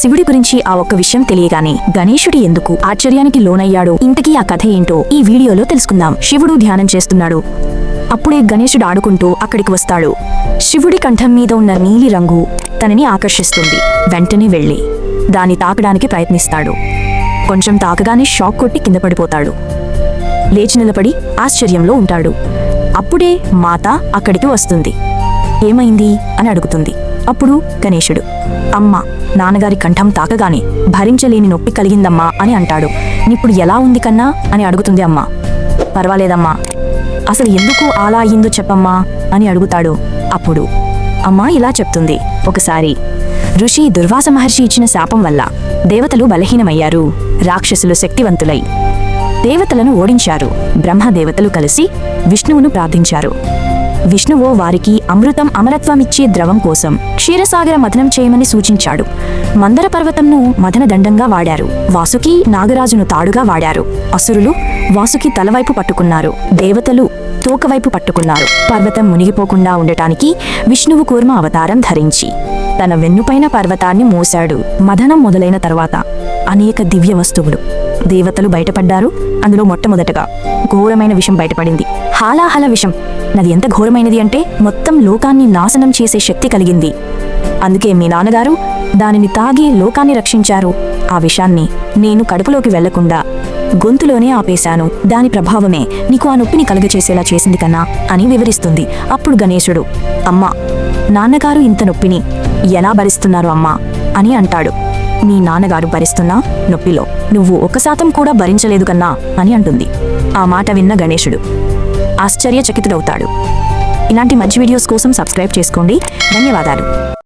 శివుడి గురించి ఆ ఒక్క విషయం తెలియగానే గణేశుడి ఎందుకు ఆశ్చర్యానికి లోనయ్యాడో? ఇంతకీ ఆ కథ ఏంటో ఈ వీడియోలో తెలుసుకుందాం. శివుడు ధ్యానం చేస్తున్నాడు. అప్పుడే గణేశుడు ఆడుకుంటూ అక్కడికి వస్తాడు. శివుడి కంఠం మీద ఉన్న నీలి రంగు తనని ఆకర్షిస్తుంది. వెంటనే వెళ్ళి దాన్ని తాకడానికి ప్రయత్నిస్తాడు. కొంచెం తాకగానే షాక్ కొట్టి కింద పడిపోతాడు. లేచి నిలబడి ఆశ్చర్యంలో ఉంటాడు. అప్పుడే మాత అక్కడికి వస్తుంది. ఏమైంది? అని అడుగుతుంది. అప్పుడు గణేశుడు అమ్మ నాన్నగారి కంఠం తాకగానే భరించలేని నొప్పి కలిగిందమ్మా అని అంటాడు. ఇప్పుడు ఎలా ఉంది కన్నా? అని అడుగుతుంది అమ్మ. పర్వాలేదమ్మా. అసలు ఎందుకు అలా అయ్యిందో చెప్పమ్మా అని అడుగుతాడు. అప్పుడు అమ్మా ఇలా చెప్తుంది. ఒకసారి ఋషి దుర్వాస మహర్షి ఇచ్చిన శాపం వల్ల దేవతలు బలహీనమయ్యారు. రాక్షసులు శక్తివంతులై దేవతలను ఓడించారు. బ్రహ్మదేవతలు కలిసి విష్ణువును ప్రార్థించారు. విష్ణువు వారికి అమృతం అమరత్వమిచ్చే ద్రవం కోసం క్షీరసాగర మథనం చేయమని సూచించాడు. మందర పర్వతంను మథన దండంగా వాడారు. వాసుకి నాగరాజును తాడుగా వాడారు. అసురులు వాసుకి తలవైపు పట్టుకున్నారు. దేవతలు తోకవైపు పట్టుకున్నారు. పర్వతం మునిగిపోకుండా ఉండటానికి విష్ణువు కూర్మ అవతారం ధరించి తన వెన్నుపైన పర్వతాన్ని మోశాడు. మదనం మొదలైన తర్వాత అనేక దివ్య వస్తువులు దేవతలు బయటపడ్డారు. అందులో మొట్టమొదటగా ఘోరమైన విషం బయటపడింది. హాలాహల విషం. నది ఎంత ఘోరమైనది అంటే మొత్తం లోకాన్ని నాశనం చేసే శక్తి కలిగింది. అందుకే మీ నాన్నగారు దానిని తాగి లోకాన్ని రక్షించారు. ఆ విషాన్ని నేను కడుపులోకి వెళ్ళకుండా గొంతులోనే ఆపేశాను. దాని ప్రభావమే నీకు ఆ నొప్పిని కలుగచేసేలా చేసింది కన్నా అని వివరిస్తుంది. అప్పుడు గణేశుడు అమ్మా నాన్నగారు ఇంత నొప్పిని ఎలా భరిస్తున్నారు అమ్మా? అని అంటాడు. మీ నాన్నగారు భరిస్తున్నా నొప్పిలో నువ్వు ఒక శాతం కూడా భరించలేదు కన్నా అని అంటుంది. ఆ మాట విన్న గణేశుడు ఆశ్చర్యచకితుడవుతాడు. ఇలాంటి మంచి వీడియోస్ కోసం సబ్స్క్రైబ్ చేసుకోండి. ధన్యవాదాలు.